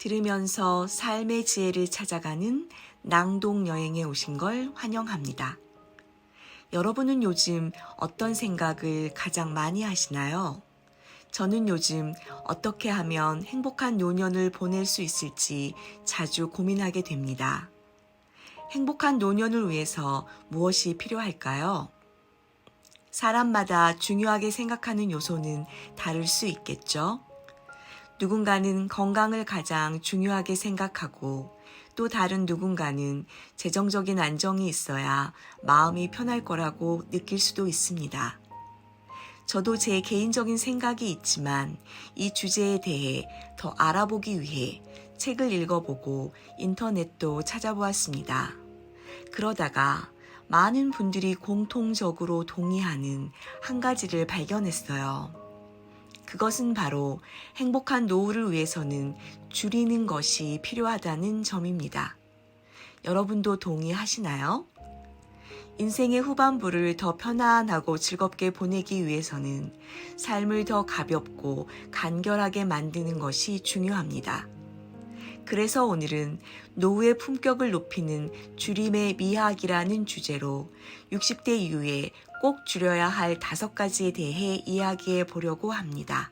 들으면서 삶의 지혜를 찾아가는 낭독 여행에 오신 걸 환영합니다. 여러분은 요즘 어떤 생각을 가장 많이 하시나요? 저는 요즘 어떻게 하면 행복한 노년을 보낼 수 있을지 자주 고민하게 됩니다. 행복한 노년을 위해서 무엇이 필요할까요? 사람마다 중요하게 생각하는 요소는 다를 수 있겠죠? 누군가는 건강을 가장 중요하게 생각하고 또 다른 누군가는 재정적인 안정이 있어야 마음이 편할 거라고 느낄 수도 있습니다. 저도 제 개인적인 생각이 있지만 이 주제에 대해 더 알아보기 위해 책을 읽어보고 인터넷도 찾아보았습니다. 그러다가 많은 분들이 공통적으로 동의하는 한 가지를 발견했어요. 그것은 바로 행복한 노후를 위해서는 줄이는 것이 필요하다는 점입니다. 여러분도 동의하시나요? 인생의 후반부를 더 편안하고 즐겁게 보내기 위해서는 삶을 더 가볍고 간결하게 만드는 것이 중요합니다. 그래서 오늘은 노후의 품격을 높이는 줄임의 미학이라는 주제로 60대 이후에 꼭 줄여야 할 다섯 가지에 대해 이야기해 보려고 합니다.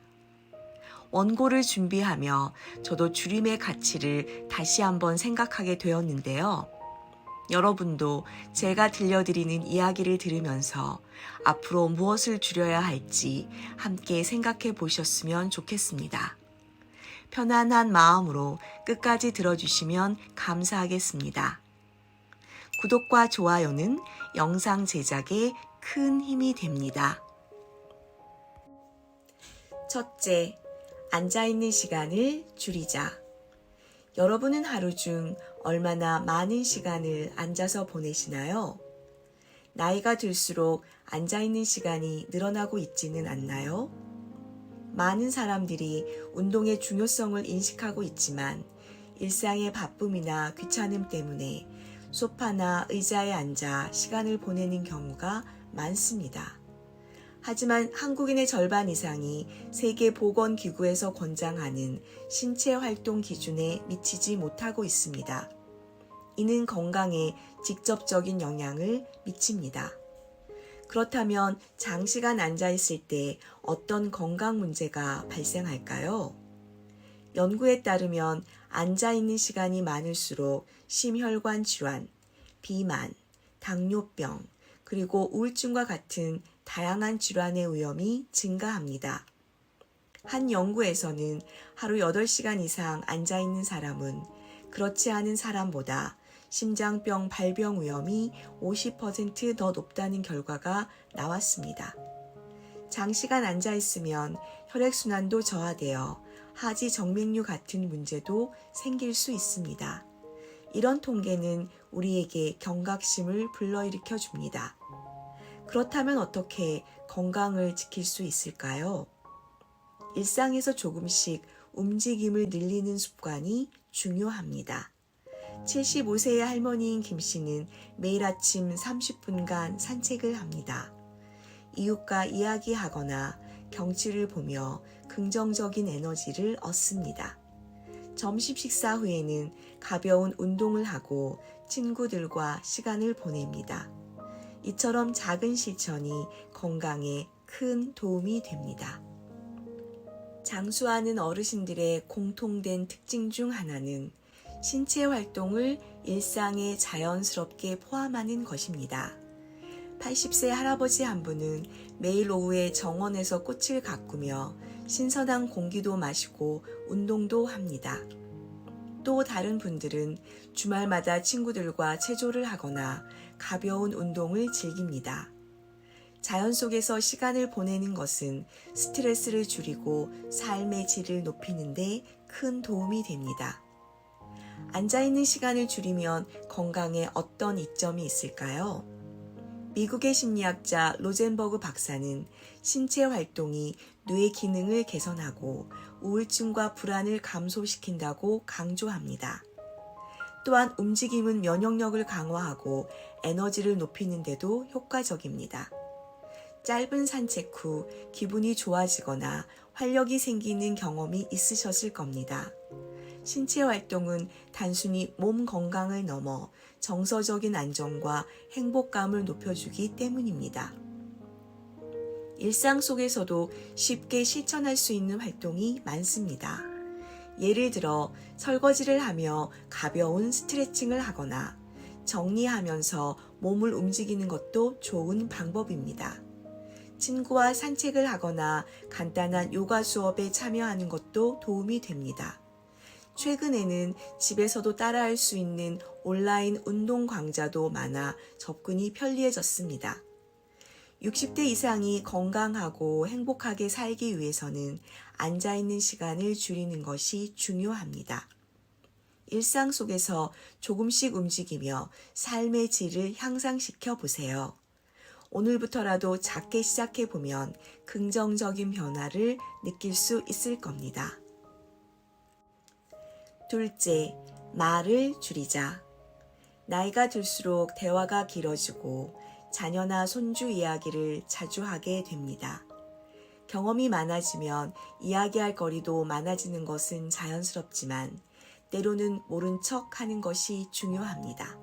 원고를 준비하며 저도 줄임의 가치를 다시 한번 생각하게 되었는데요. 여러분도 제가 들려드리는 이야기를 들으면서 앞으로 무엇을 줄여야 할지 함께 생각해 보셨으면 좋겠습니다. 편안한 마음으로 끝까지 들어주시면 감사하겠습니다. 구독과 좋아요는 영상 제작에 큰 힘이 됩니다. 첫째, 앉아있는 시간을 줄이자. 여러분은 하루 중 얼마나 많은 시간을 앉아서 보내시나요? 나이가 들수록 앉아있는 시간이 늘어나고 있지는 않나요? 많은 사람들이 운동의 중요성을 인식하고 있지만 일상의 바쁨이나 귀찮음 때문에 소파나 의자에 앉아 시간을 보내는 경우가 많습니다. 하지만 한국인의 절반 이상이 세계보건기구에서 권장하는 신체 활동 기준에 미치지 못하고 있습니다. 이는 건강에 직접적인 영향을 미칩니다. 그렇다면 장시간 앉아있을 때 어떤 건강 문제가 발생할까요? 연구에 따르면 앉아있는 시간이 많을수록 심혈관 질환, 비만, 당뇨병, 그리고 우울증과 같은 다양한 질환의 위험이 증가합니다. 한 연구에서는 하루 8시간 이상 앉아있는 사람은 그렇지 않은 사람보다 심장병 발병 위험이 50%더 높다는 결과가 나왔습니다. 장시간 앉아 있으면 혈액순환도 저하되어 하지 정맥류 같은 문제도 생길 수 있습니다. 이런 통계는 우리에게 경각심을 불러일으켜 줍니다. 그렇다면 어떻게 건강을 지킬 수 있을까요? 일상에서 조금씩 움직임을 늘리는 습관이 중요합니다. 75세의 할머니인 김 씨는 매일 아침 30분간 산책을 합니다. 이웃과 이야기하거나 경치를 보며 긍정적인 에너지를 얻습니다. 점심 식사 후에는 가벼운 운동을 하고 친구들과 시간을 보냅니다. 이처럼 작은 실천이 건강에 큰 도움이 됩니다. 장수하는 어르신들의 공통된 특징 중 하나는 신체 활동을 일상에 자연스럽게 포함하는 것입니다. 80세 할아버지 한 분은 매일 오후에 정원에서 꽃을 가꾸며 신선한 공기도 마시고 운동도 합니다. 또 다른 분들은 주말마다 친구들과 체조를 하거나 가벼운 운동을 즐깁니다. 자연 속에서 시간을 보내는 것은 스트레스를 줄이고 삶의 질을 높이는데 큰 도움이 됩니다. 앉아있는 시간을 줄이면 건강에 어떤 이점이 있을까요? 미국의 심리학자 로젠버그 박사는 신체 활동이 뇌 기능을 개선하고 우울증과 불안을 감소시킨다고 강조합니다. 또한 움직임은 면역력을 강화하고 에너지를 높이는 데도 효과적입니다. 짧은 산책 후 기분이 좋아지거나 활력이 생기는 경험이 있으셨을 겁니다. 신체 활동은 단순히 몸 건강을 넘어 정서적인 안정과 행복감을 높여주기 때문입니다. 일상 속에서도 쉽게 실천할 수 있는 활동이 많습니다. 예를 들어 설거지를 하며 가벼운 스트레칭을 하거나 정리하면서 몸을 움직이는 것도 좋은 방법입니다. 친구와 산책을 하거나 간단한 요가 수업에 참여하는 것도 도움이 됩니다. 최근에는 집에서도 따라할 수 있는 온라인 운동 강좌도 많아 접근이 편리해졌습니다. 60대 이상이 건강하고 행복하게 살기 위해서는 앉아있는 시간을 줄이는 것이 중요합니다. 일상 속에서 조금씩 움직이며 삶의 질을 향상시켜 보세요. 오늘부터라도 작게 시작해 보면 긍정적인 변화를 느낄 수 있을 겁니다. 둘째, 말을 줄이자. 나이가 들수록 대화가 길어지고 자녀나 손주 이야기를 자주 하게 됩니다. 경험이 많아지면 이야기할 거리도 많아지는 것은 자연스럽지만 때로는 모른 척 하는 것이 중요합니다.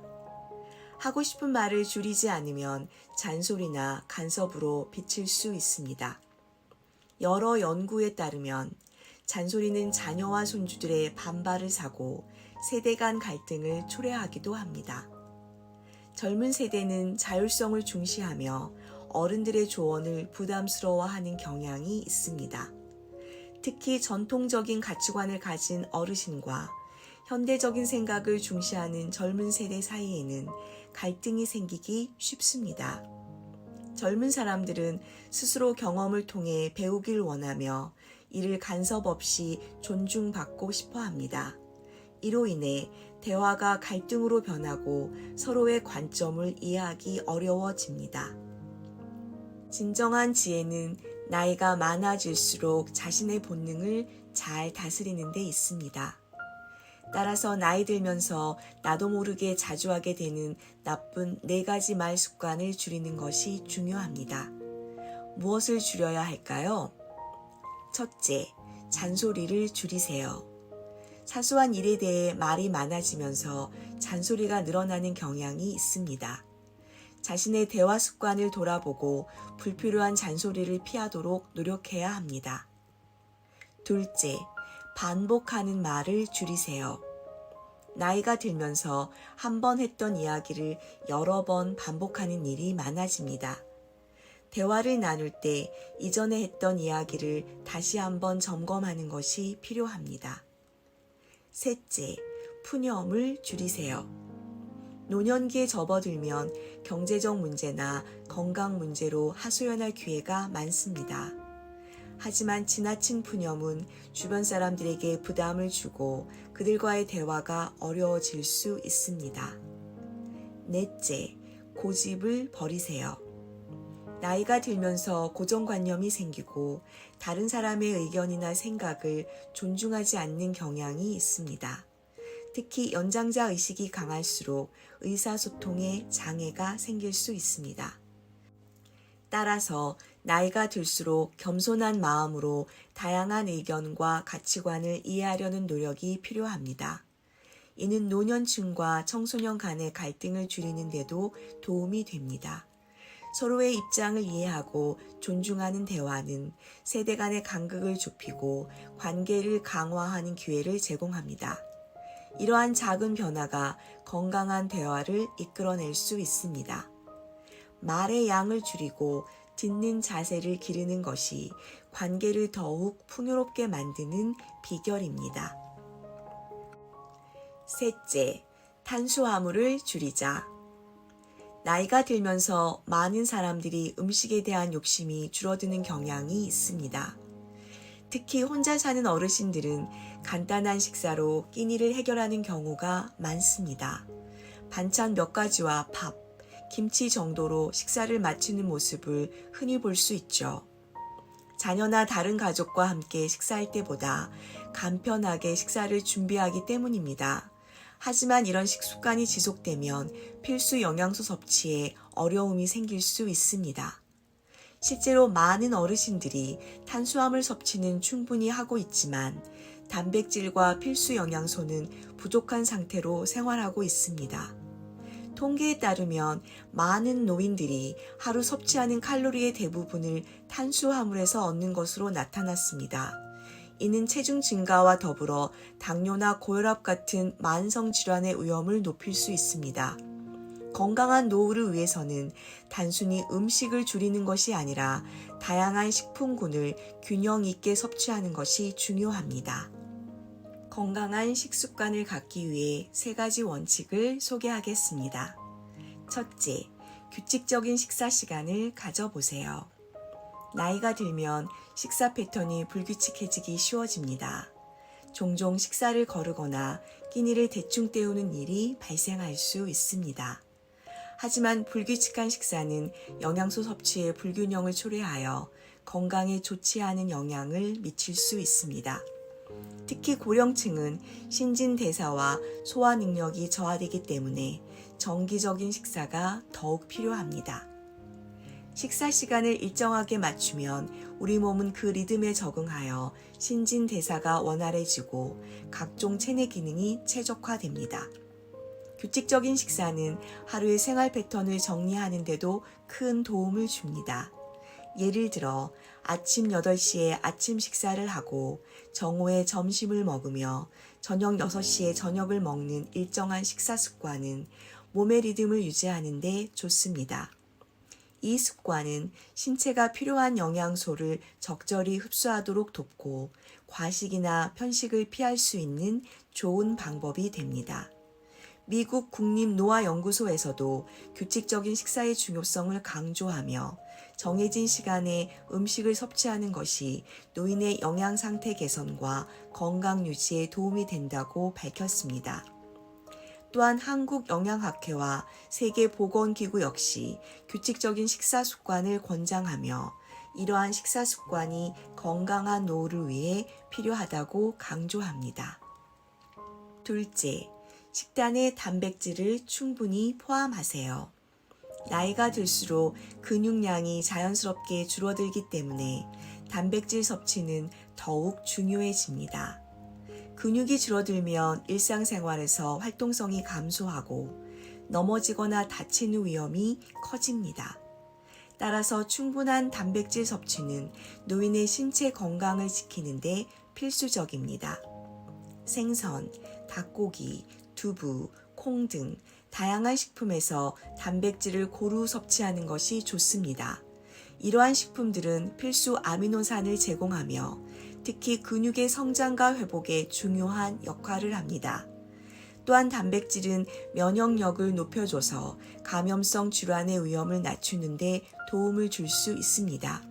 하고 싶은 말을 줄이지 않으면 잔소리나 간섭으로 비칠 수 있습니다. 여러 연구에 따르면 잔소리는 자녀와 손주들의 반발을 사고 세대 간 갈등을 초래하기도 합니다. 젊은 세대는 자율성을 중시하며 어른들의 조언을 부담스러워하는 경향이 있습니다. 특히 전통적인 가치관을 가진 어르신과 현대적인 생각을 중시하는 젊은 세대 사이에는 갈등이 생기기 쉽습니다. 젊은 사람들은 스스로 경험을 통해 배우길 원하며 이를 간섭 없이 존중받고 싶어 합니다. 이로 인해 대화가 갈등으로 변하고 서로의 관점을 이해하기 어려워집니다. 진정한 지혜는 나이가 많아질수록 자신의 본능을 잘 다스리는 데 있습니다. 따라서 나이 들면서 나도 모르게 자주 하게 되는 나쁜 네 가지 말 습관을 줄이는 것이 중요합니다. 무엇을 줄여야 할까요? 첫째, 잔소리를 줄이세요. 사소한 일에 대해 말이 많아지면서 잔소리가 늘어나는 경향이 있습니다. 자신의 대화 습관을 돌아보고 불필요한 잔소리를 피하도록 노력해야 합니다. 둘째, 반복하는 말을 줄이세요. 나이가 들면서 한 번 했던 이야기를 여러 번 반복하는 일이 많아집니다. 대화를 나눌 때 이전에 했던 이야기를 다시 한번 점검하는 것이 필요합니다. 셋째, 푸념을 줄이세요. 노년기에 접어들면 경제적 문제나 건강 문제로 하소연할 기회가 많습니다. 하지만 지나친 푸념은 주변 사람들에게 부담을 주고 그들과의 대화가 어려워질 수 있습니다. 넷째, 고집을 버리세요. 나이가 들면서 고정관념이 생기고 다른 사람의 의견이나 생각을 존중하지 않는 경향이 있습니다. 특히 연장자 의식이 강할수록 의사소통에 장애가 생길 수 있습니다. 따라서 나이가 들수록 겸손한 마음으로 다양한 의견과 가치관을 이해하려는 노력이 필요합니다. 이는 노년층과 청소년 간의 갈등을 줄이는 데도 도움이 됩니다. 서로의 입장을 이해하고 존중하는 대화는 세대 간의 간극을 좁히고 관계를 강화하는 기회를 제공합니다. 이러한 작은 변화가 건강한 대화를 이끌어낼 수 있습니다. 말의 양을 줄이고 듣는 자세를 기르는 것이 관계를 더욱 풍요롭게 만드는 비결입니다. 셋째, 탄수화물을 줄이자. 나이가 들면서 많은 사람들이 음식에 대한 욕심이 줄어드는 경향이 있습니다. 특히 혼자 사는 어르신들은 간단한 식사로 끼니를 해결하는 경우가 많습니다. 반찬 몇 가지와 밥, 김치 정도로 식사를 마치는 모습을 흔히 볼 수 있죠. 자녀나 다른 가족과 함께 식사할 때보다 간편하게 식사를 준비하기 때문입니다. 하지만 이런 식습관이 지속되면 필수 영양소 섭취에 어려움이 생길 수 있습니다. 실제로 많은 어르신들이 탄수화물 섭취는 충분히 하고 있지만 단백질과 필수 영양소는 부족한 상태로 생활하고 있습니다. 통계에 따르면 많은 노인들이 하루 섭취하는 칼로리의 대부분을 탄수화물에서 얻는 것으로 나타났습니다. 이는 체중 증가와 더불어 당뇨나 고혈압 같은 만성 질환의 위험을 높일 수 있습니다. 건강한 노후를 위해서는 단순히 음식을 줄이는 것이 아니라 다양한 식품군을 균형 있게 섭취하는 것이 중요합니다. 건강한 식습관을 갖기 위해 세 가지 원칙을 소개하겠습니다. 첫째, 규칙적인 식사 시간을 가져보세요. 나이가 들면 식사 패턴이 불규칙해지기 쉬워집니다. 종종 식사를 거르거나 끼니를 대충 때우는 일이 발생할 수 있습니다. 하지만 불규칙한 식사는 영양소 섭취에 불균형을 초래하여 건강에 좋지 않은 영향을 미칠 수 있습니다. 특히 고령층은 신진대사와 소화 능력이 저하되기 때문에 정기적인 식사가 더욱 필요합니다. 식사 시간을 일정하게 맞추면 우리 몸은 그 리듬에 적응하여 신진대사가 원활해지고 각종 체내 기능이 최적화됩니다. 규칙적인 식사는 하루의 생활 패턴을 정리하는데도 큰 도움을 줍니다. 예를 들어 아침 8시에 아침 식사를 하고 정오에 점심을 먹으며 저녁 6시에 저녁을 먹는 일정한 식사 습관은 몸의 리듬을 유지하는 데 좋습니다. 이 습관은 신체가 필요한 영양소를 적절히 흡수하도록 돕고 과식이나 편식을 피할 수 있는 좋은 방법이 됩니다. 미국 국립노화연구소에서도 규칙적인 식사의 중요성을 강조하며 정해진 시간에 음식을 섭취하는 것이 노인의 영양 상태 개선과 건강 유지에 도움이 된다고 밝혔습니다. 또한 한국 영양학회와 세계보건기구 역시 규칙적인 식사 습관을 권장하며 이러한 식사 습관이 건강한 노후를 위해 필요하다고 강조합니다. 둘째, 식단에 단백질을 충분히 포함하세요. 나이가 들수록 근육량이 자연스럽게 줄어들기 때문에 단백질 섭취는 더욱 중요해집니다. 근육이 줄어들면 일상생활에서 활동성이 감소하고 넘어지거나 다치는 위험이 커집니다. 따라서 충분한 단백질 섭취는 노인의 신체 건강을 지키는데 필수적입니다. 생선, 닭고기, 두부, 콩 등 다양한 식품에서 단백질을 고루 섭취하는 것이 좋습니다. 이러한 식품들은 필수 아미노산을 제공하며 특히 근육의 성장과 회복에 중요한 역할을 합니다. 또한 단백질은 면역력을 높여줘서 감염성 질환의 위험을 낮추는데 도움을 줄 수 있습니다.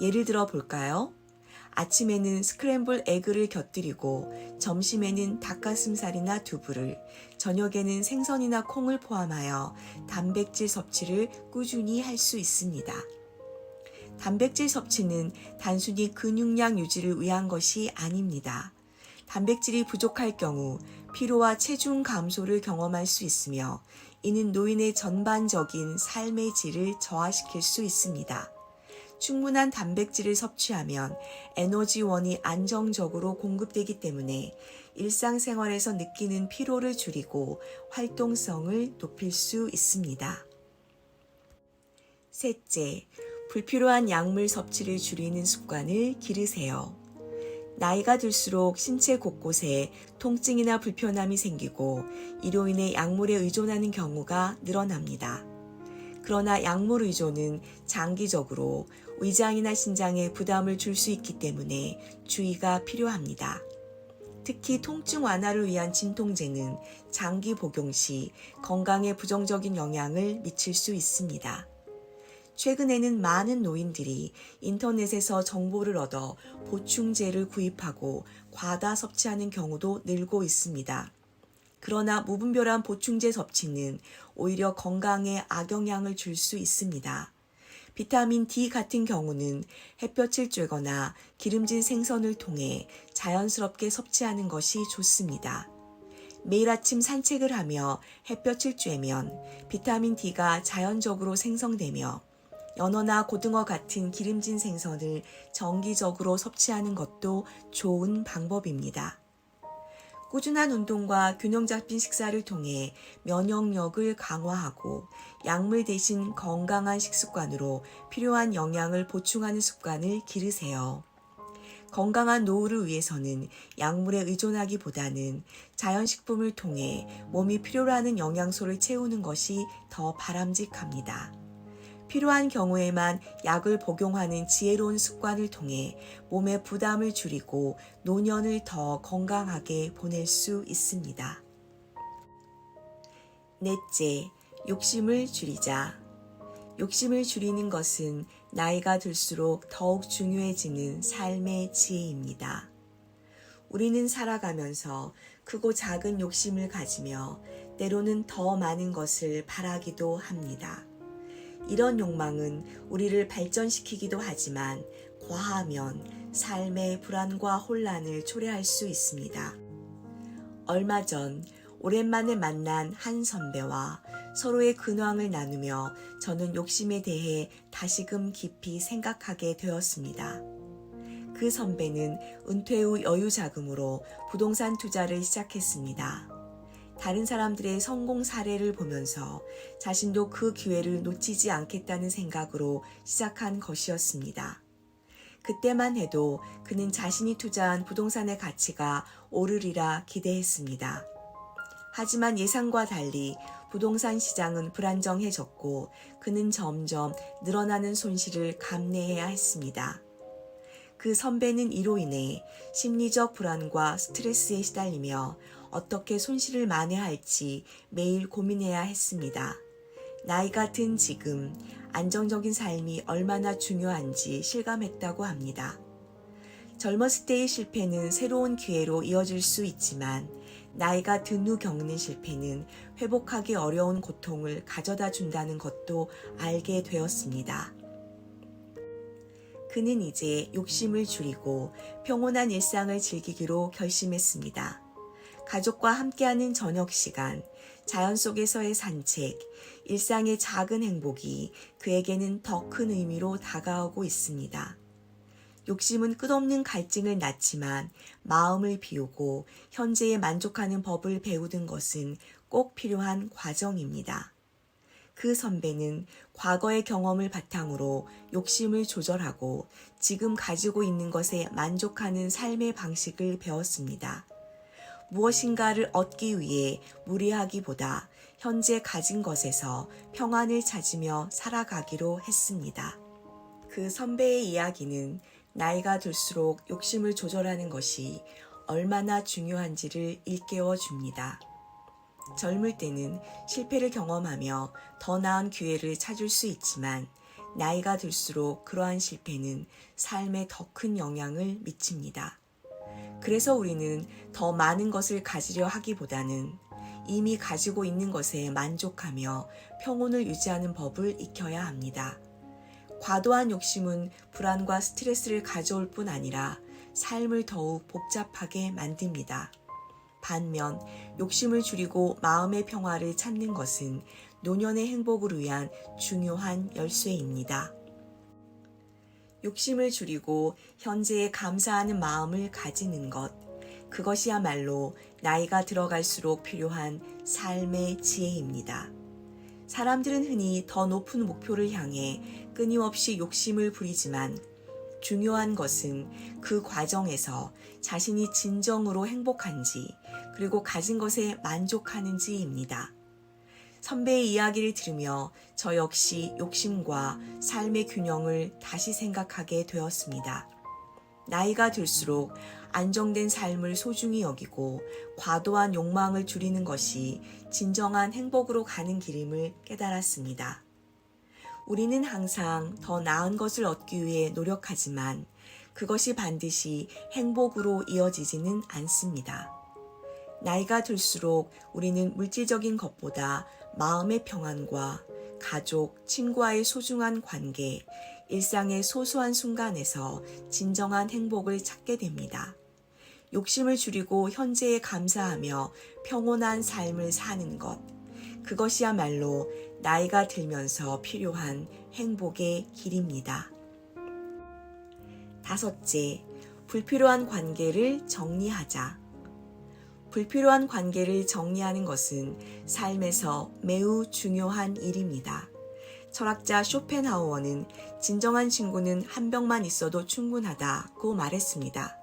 예를 들어 볼까요? 아침에는 스크램블 에그를 곁들이고 점심에는 닭가슴살이나 두부를 저녁에는 생선이나 콩을 포함하여 단백질 섭취를 꾸준히 할 수 있습니다. 단백질 섭취는 단순히 근육량 유지를 위한 것이 아닙니다. 단백질이 부족할 경우 피로와 체중 감소를 경험할 수 있으며 이는 노인의 전반적인 삶의 질을 저하시킬 수 있습니다. 충분한 단백질을 섭취하면 에너지원이 안정적으로 공급되기 때문에 일상생활에서 느끼는 피로를 줄이고 활동성을 높일 수 있습니다. 셋째, 불필요한 약물 섭취를 줄이는 습관을 기르세요. 나이가 들수록 신체 곳곳에 통증이나 불편함이 생기고 이로 인해 약물에 의존하는 경우가 늘어납니다. 그러나 약물 의존은 장기적으로 위장이나 신장에 부담을 줄 수 있기 때문에 주의가 필요합니다. 특히 통증 완화를 위한 진통제는 장기 복용 시 건강에 부정적인 영향을 미칠 수 있습니다. 최근에는 많은 노인들이 인터넷에서 정보를 얻어 보충제를 구입하고 과다 섭취하는 경우도 늘고 있습니다. 그러나 무분별한 보충제 섭취는 오히려 건강에 악영향을 줄 수 있습니다. 비타민 D 같은 경우는 햇볕을 쬐거나 기름진 생선을 통해 자연스럽게 섭취하는 것이 좋습니다. 매일 아침 산책을 하며 햇볕을 쬐면 비타민 D가 자연적으로 생성되며 연어나 고등어 같은 기름진 생선을 정기적으로 섭취하는 것도 좋은 방법입니다. 꾸준한 운동과 균형 잡힌 식사를 통해 면역력을 강화하고 약물 대신 건강한 식습관으로 필요한 영양을 보충하는 습관을 기르세요. 건강한 노후를 위해서는 약물에 의존하기보다는 자연식품을 통해 몸이 필요로 하는 영양소를 채우는 것이 더 바람직합니다. 필요한 경우에만 약을 복용하는 지혜로운 습관을 통해 몸의 부담을 줄이고 노년을 더 건강하게 보낼 수 있습니다. 넷째, 욕심을 줄이자. 욕심을 줄이는 것은 나이가 들수록 더욱 중요해지는 삶의 지혜입니다. 우리는 살아가면서 크고 작은 욕심을 가지며 때로는 더 많은 것을 바라기도 합니다. 이런 욕망은 우리를 발전시키기도 하지만 과하면 삶의 불안과 혼란을 초래할 수 있습니다. 얼마 전 오랜만에 만난 한 선배와 서로의 근황을 나누며 저는 욕심에 대해 다시금 깊이 생각하게 되었습니다. 그 선배는 은퇴 후 여유 자금으로 부동산 투자를 시작했습니다. 다른 사람들의 성공 사례를 보면서 자신도 그 기회를 놓치지 않겠다는 생각으로 시작한 것이었습니다. 그때만 해도 그는 자신이 투자한 부동산의 가치가 오르리라 기대했습니다. 하지만 예상과 달리 부동산 시장은 불안정해졌고 그는 점점 늘어나는 손실을 감내해야 했습니다. 그 선배는 이로 인해 심리적 불안과 스트레스에 시달리며 어떻게 손실을 만회할지 매일 고민해야 했습니다. 나이가 든 지금 안정적인 삶이 얼마나 중요한지 실감했다고 합니다. 젊었을 때의 실패는 새로운 기회로 이어질 수 있지만 나이가 든 후 겪는 실패는 회복하기 어려운 고통을 가져다 준다는 것도 알게 되었습니다. 그는 이제 욕심을 줄이고 평온한 일상을 즐기기로 결심했습니다. 가족과 함께하는 저녁 시간, 자연 속에서의 산책, 일상의 작은 행복이 그에게는 더 큰 의미로 다가오고 있습니다. 욕심은 끝없는 갈증을 낳지만 마음을 비우고 현재에 만족하는 법을 배우는 것은 꼭 필요한 과정입니다. 그 선배는 과거의 경험을 바탕으로 욕심을 조절하고 지금 가지고 있는 것에 만족하는 삶의 방식을 배웠습니다. 무엇인가를 얻기 위해 무리하기보다 현재 가진 것에서 평안을 찾으며 살아가기로 했습니다. 그 선배의 이야기는 나이가 들수록 욕심을 조절하는 것이 얼마나 중요한지를 일깨워 줍니다. 젊을 때는 실패를 경험하며 더 나은 기회를 찾을 수 있지만 나이가 들수록 그러한 실패는 삶에 더 큰 영향을 미칩니다. 그래서 우리는 더 많은 것을 가지려 하기보다는 이미 가지고 있는 것에 만족하며 평온을 유지하는 법을 익혀야 합니다. 과도한 욕심은 불안과 스트레스를 가져올 뿐 아니라 삶을 더욱 복잡하게 만듭니다. 반면 욕심을 줄이고 마음의 평화를 찾는 것은 노년의 행복을 위한 중요한 열쇠입니다. 욕심을 줄이고 현재에 감사하는 마음을 가지는 것. 그것이야말로 나이가 들어갈수록 필요한 삶의 지혜입니다. 사람들은 흔히 더 높은 목표를 향해 끊임없이 욕심을 부리지만 중요한 것은 그 과정에서 자신이 진정으로 행복한지 그리고 가진 것에 만족하는지입니다. 선배의 이야기를 들으며 저 역시 욕심과 삶의 균형을 다시 생각하게 되었습니다. 나이가 들수록 안정된 삶을 소중히 여기고 과도한 욕망을 줄이는 것이 진정한 행복으로 가는 길임을 깨달았습니다. 우리는 항상 더 나은 것을 얻기 위해 노력하지만 그것이 반드시 행복으로 이어지지는 않습니다. 나이가 들수록 우리는 물질적인 것보다 마음의 평안과 가족, 친구와의 소중한 관계, 일상의 소소한 순간에서 진정한 행복을 찾게 됩니다. 욕심을 줄이고 현재에 감사하며 평온한 삶을 사는 것. 그것이야말로 나이가 들면서 필요한 행복의 길입니다. 다섯째, 불필요한 관계를 정리하자. 불필요한 관계를 정리하는 것은 삶에서 매우 중요한 일입니다. 철학자 쇼펜하우어는 진정한 친구는 한 병만 있어도 충분하다고 말했습니다.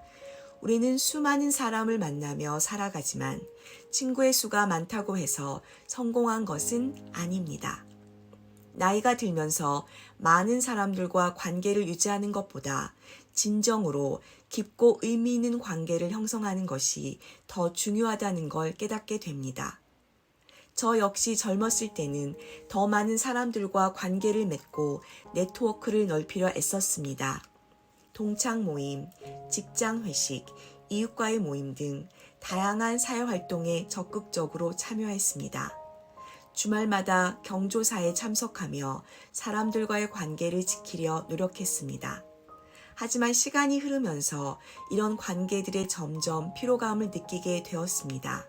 우리는 수많은 사람을 만나며 살아가지만 친구의 수가 많다고 해서 성공한 것은 아닙니다. 나이가 들면서 많은 사람들과 관계를 유지하는 것보다 진정으로 깊고 의미 있는 관계를 형성하는 것이 더 중요하다는 걸 깨닫게 됩니다. 저 역시 젊었을 때는 더 많은 사람들과 관계를 맺고 네트워크를 넓히려 애썼습니다. 동창 모임, 직장 회식, 이웃과의 모임 등 다양한 사회 활동에 적극적으로 참여했습니다. 주말마다 경조사에 참석하며 사람들과의 관계를 지키려 노력했습니다. 하지만 시간이 흐르면서 이런 관계들에 점점 피로감을 느끼게 되었습니다.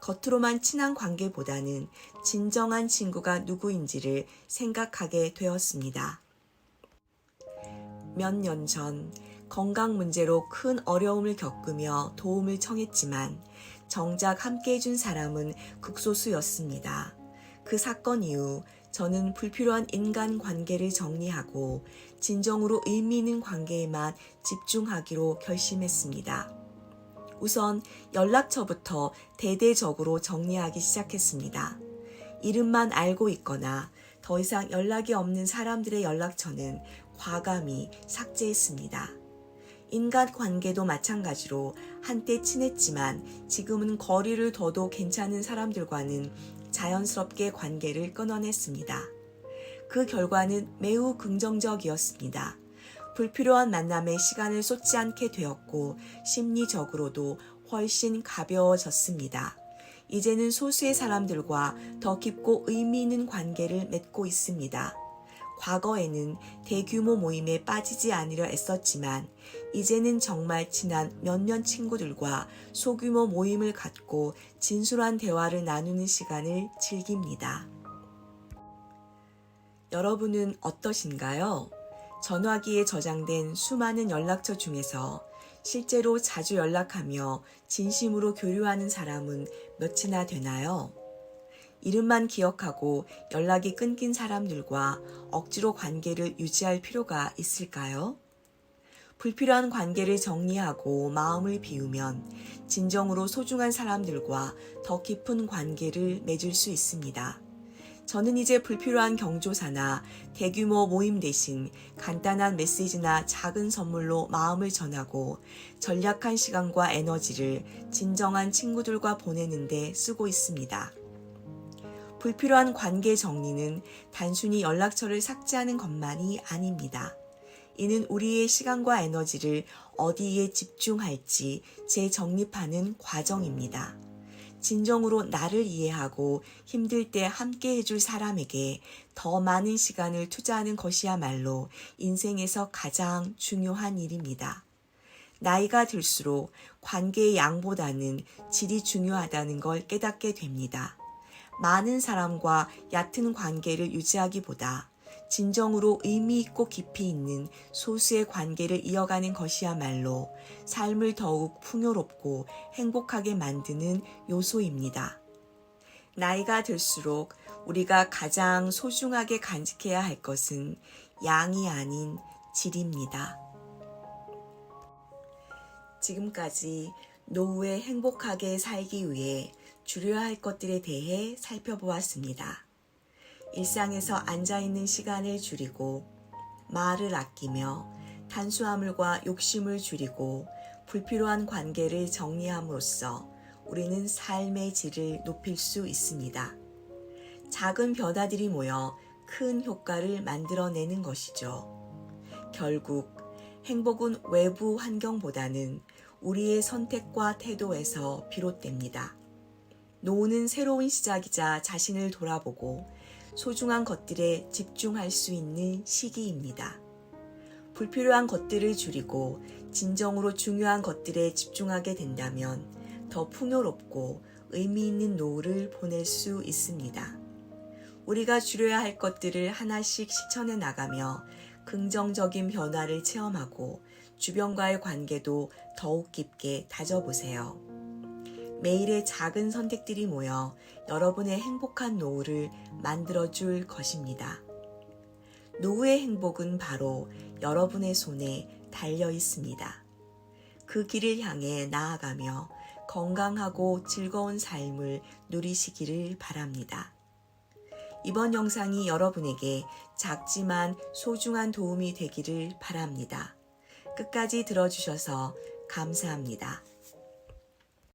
겉으로만 친한 관계보다는 진정한 친구가 누구인지를 생각하게 되었습니다. 몇 년 전 건강 문제로 큰 어려움을 겪으며 도움을 청했지만 정작 함께 해준 사람은 극소수였습니다. 그 사건 이후 저는 불필요한 인간 관계를 정리하고 진정으로 의미 있는 관계에만 집중하기로 결심했습니다. 우선 연락처부터 대대적으로 정리하기 시작했습니다. 이름만 알고 있거나 더 이상 연락이 없는 사람들의 연락처는 과감히 삭제했습니다. 인간 관계도 마찬가지로 한때 친했지만 지금은 거리를 둬도 괜찮은 사람들과는 자연스럽게 관계를 끊어냈습니다. 그 결과는 매우 긍정적이었습니다. 불필요한 만남에 시간을 쏟지 않게 되었고 심리적으로도 훨씬 가벼워졌습니다. 이제는 소수의 사람들과 더 깊고 의미 있는 관계를 맺고 있습니다. 과거에는 대규모 모임에 빠지지 않으려 애썼지만 이제는 정말 친한 몇몇 친구들과 소규모 모임을 갖고 진솔한 대화를 나누는 시간을 즐깁니다. 여러분은 어떠신가요? 전화기에 저장된 수많은 연락처 중에서 실제로 자주 연락하며 진심으로 교류하는 사람은 몇이나 되나요? 이름만 기억하고 연락이 끊긴 사람들과 억지로 관계를 유지할 필요가 있을까요? 불필요한 관계를 정리하고 마음을 비우면 진정으로 소중한 사람들과 더 깊은 관계를 맺을 수 있습니다. 저는 이제 불필요한 경조사나 대규모 모임 대신 간단한 메시지나 작은 선물로 마음을 전하고 전략한 시간과 에너지를 진정한 친구들과 보내는데 쓰고 있습니다. 불필요한 관계 정리는 단순히 연락처를 삭제하는 것만이 아닙니다. 이는 우리의 시간과 에너지를 어디에 집중할지 재정립하는 과정입니다. 진정으로 나를 이해하고 힘들 때 함께 해줄 사람에게 더 많은 시간을 투자하는 것이야말로 인생에서 가장 중요한 일입니다. 나이가 들수록 관계의 양보다는 질이 중요하다는 걸 깨닫게 됩니다. 많은 사람과 얕은 관계를 유지하기보다 진정으로 의미 있고 깊이 있는 소수의 관계를 이어가는 것이야말로 삶을 더욱 풍요롭고 행복하게 만드는 요소입니다. 나이가 들수록 우리가 가장 소중하게 간직해야 할 것은 양이 아닌 질입니다. 지금까지 노후에 행복하게 살기 위해 줄여야 할 것들에 대해 살펴보았습니다. 일상에서 앉아있는 시간을 줄이고 말을 아끼며 탄수화물과 욕심을 줄이고 불필요한 관계를 정리함으로써 우리는 삶의 질을 높일 수 있습니다. 작은 변화들이 모여 큰 효과를 만들어내는 것이죠. 결국 행복은 외부 환경보다는 우리의 선택과 태도에서 비롯됩니다. 노후는 새로운 시작이자 자신을 돌아보고 소중한 것들에 집중할 수 있는 시기입니다. 불필요한 것들을 줄이고 진정으로 중요한 것들에 집중하게 된다면 더 풍요롭고 의미 있는 노후를 보낼 수 있습니다. 우리가 줄여야 할 것들을 하나씩 실천해 나가며 긍정적인 변화를 체험하고 주변과의 관계도 더욱 깊게 다져보세요. 매일의 작은 선택들이 모여 여러분의 행복한 노후를 만들어줄 것입니다. 노후의 행복은 바로 여러분의 손에 달려 있습니다. 그 길을 향해 나아가며 건강하고 즐거운 삶을 누리시기를 바랍니다. 이번 영상이 여러분에게 작지만 소중한 도움이 되기를 바랍니다. 끝까지 들어주셔서 감사합니다.